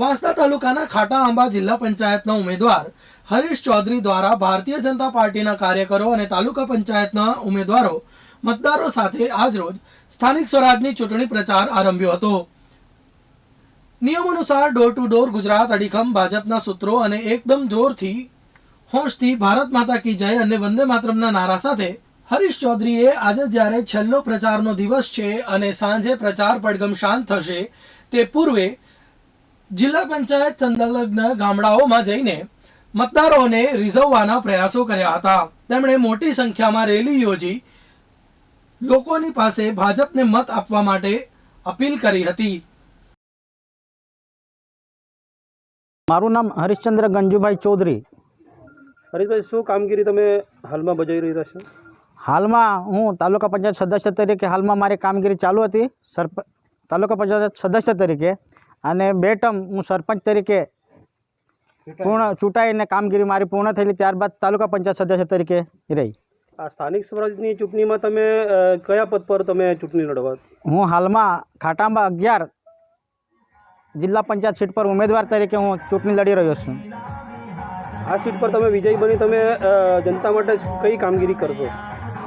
વાંસદા તાલુકાના ખાટા આંબા જિલ્લા પંચાયતના ઉમેદવાર હરીશ ચૌધરી દ્વારા ભારતીય જનતા પાર્ટીના કાર્યકરો અને તાલુકા પંચાયતના ઉમેદવારો મતદારો સાથે આજરોજ સ્થાનિક સ્વરાજની ચૂંટણી પ્રચાર આરંભ્યો હતો. નિયમ અનુસાર ડોર ટુ ડોર ગુજરાત અડીખમ ભાજપના સૂત્રો અને એકદમ જોરથી હોંશથી ભારત માતા કી જય અને વંદે માતરમના નારા સાથે હરીશ ચૌધરીએ આજે જ્યારે છેલ્લો પ્રચારનો દિવસ છે અને સાંજે પ્રચાર પડગમ શાંત થશે તે પૂર્વે જિલ્લા પંચાયત સંલગ્ન ગામડાઓમાં જઈને મતદારોને રીઝવવાના પ્રયાસો કર્યા હતા. તેમણે મોટી સંખ્યામાં રેલી યોજી લોકોની પાસે ભાજપને મત આપવા માટે અપીલ કરી હતી. મારું નામ હરિશ્ચંદ્ર ગંજુભાઈ ચૌધરી. હરીશભાઈ શું કામગીરી તમે હાલમાં બજાવી રહ્યા છો? હાલમાં હું તાલુકા પંચાયત સદસ્ય તરીકે હાલમાં મારી કામગીરી ચાલુ હતી. સરપ તાલુકા પંચાયત સદસ્ય તરીકે અને બે ટર્મ હું સરપંચ તરીકે પૂર્ણ ચૂંટાઈને કામગીરી મારી પૂર્ણ થયેલી ત્યારબાદ તાલુકા પંચાયત સદસ્ય તરીકે રહી. આ સ્થાનિક સ્વરાજની ચૂંટણીમાં તમે કયા પદ પર તમે ચૂંટણી લડવા? હું હાલમાં ખાટાંબા અગિયાર જિલ્લા પંચાયત સીટ પર ઉમેદવાર તરીકે હું ચૂંટણી લડી રહ્યો છું. આ સીટ પર તમે વિજય બની તમે જનતા માટે કઈ કામગીરી કરશો?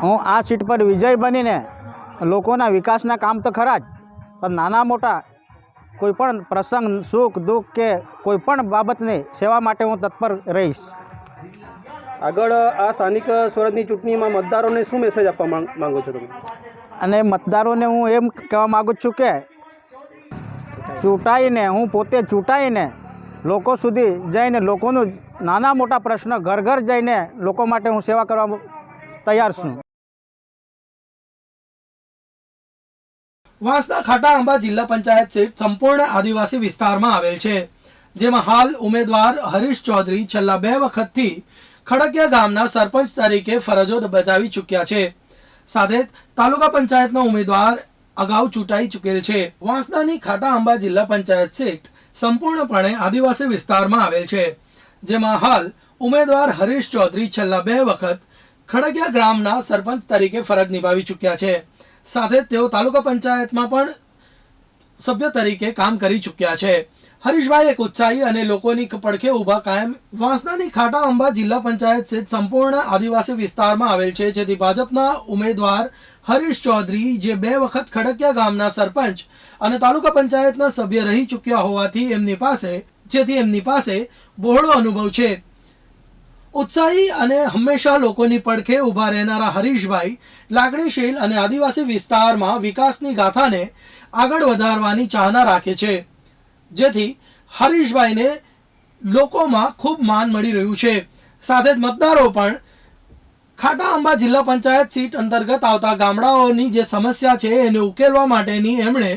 હું આ સીટ પર વિજય બનીને લોકોના વિકાસના કામ તો ખરા જ પણ નાના મોટા કોઈ પણ પ્રસંગ સુખ દુઃખ કે કોઈ પણ બાબતની સેવા માટે હું તત્પર રહીશ. આગળ આ સ્થાનિક સ્વરાજની ચૂંટણીમાં મતદારોને શું મેસેજ આપવા માંગ- માંગો છો તમે? અને મતદારોને હું એમ કહેવા માગું છું કે ચૂંટાઈને હું પોતે ચૂંટાઈને લોકો સુધી જઈને લોકોનું નાના મોટા પ્રશ્ન ઘર ઘર જઈને લોકો માટે હું સેવા કરવા તૈયાર છું. વાંસદા ખાટા આંબા જિલ્લા પંચાયત સીટ સંપૂર્ણ આદિવાસી વિસ્તારમાં આવેલ છે. જેમાં હાલ ઉમેદવાર હરીશ ચૌધરી છેલ્લા બે વખતથી ખડકિયા ગામના સરપંચ તરીકે ફરજો બજાવી ચૂક્યા છે. સાથે તાલુકા પંચાયતનો ઉમેદવાર અગાઉ ચૂંટાઈ ચૂકેલ છે. વાંસદાની ખાટા આંબા જિલ્લા પંચાયત સીટ સંપૂર્ણપણે આદિવાસી વિસ્તારમાં આવેલ છે. જેમાં હાલ ઉમેદવાર હરીશ ચૌધરી છેલ્લા બે વખત ખડકિયા ગ્રામના સરપંચ તરીકે ફરજ નિભાવી ચૂક્યા છે. સાથે જ તેઓ તાલુકા પંચાયતમાં પણ સભ્ય તરીકે કામ કરી ચૂક્યા છે. હરીશભાઈ એક ઉત્સાહી અને લોકોની પડખે ઊભા કાયમ વાંસદાની ખાટા અંબા જિલ્લા પંચાયત સહિત સંપૂર્ણ આદિવાસી વિસ્તારમાં આવેલ છે, જેથી ભાજપના ઉમેદવાર હરીશ ચૌધરી, જે બે વખત ખડકિયા ગામના સરપંચ અને તાલુકા પંચાયતના સભ્ય રહી ચૂક્યા હોવાથી એમની પાસે, જેથી એમની પાસે બહોળો અનુભવ છે. ઉત્સાહી અને હંમેશા લોકોની પડખે ઊભા રહેનારા હરીશભાઈ લાગણીશીલ અને આદિવાસી વિસ્તારમાં વિકાસની ગાથાને આગળ વધારવાની ચાહના રાખે છે. જેથી હરીશભાઈને લોકોમાં ખૂબ માન મળી રહ્યું છે. સાથે જ મતદારો પણ ખાટા આંબા જિલ્લા પંચાયત સીટ અંતર્ગત આવતા ગામડાઓની જે સમસ્યા છે એને ઉકેલવા માટેની એમણે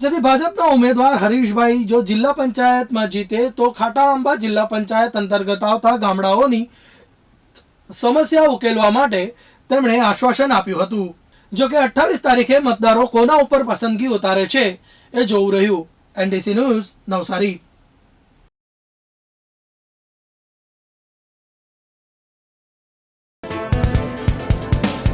જેથી ભાજપના ઉમેદવાર હરીશભાઈ જો જિલ્લા પંચાયતમાં જીતે, તો ખાટા આંબા જિલ્લા પંચાયત અંતર્ગત આવતા ગામડાઓની સમસ્યા ઉકેલવા માટે તેમણે આશ્વાસન આપ્યું હતું. જો કે અઠ્ઠાવીસ તારીખે મતદારો કોના ઉપર પસંદગી ઉતારે છે, એ જોવું રહ્યું. NDC news Navsari.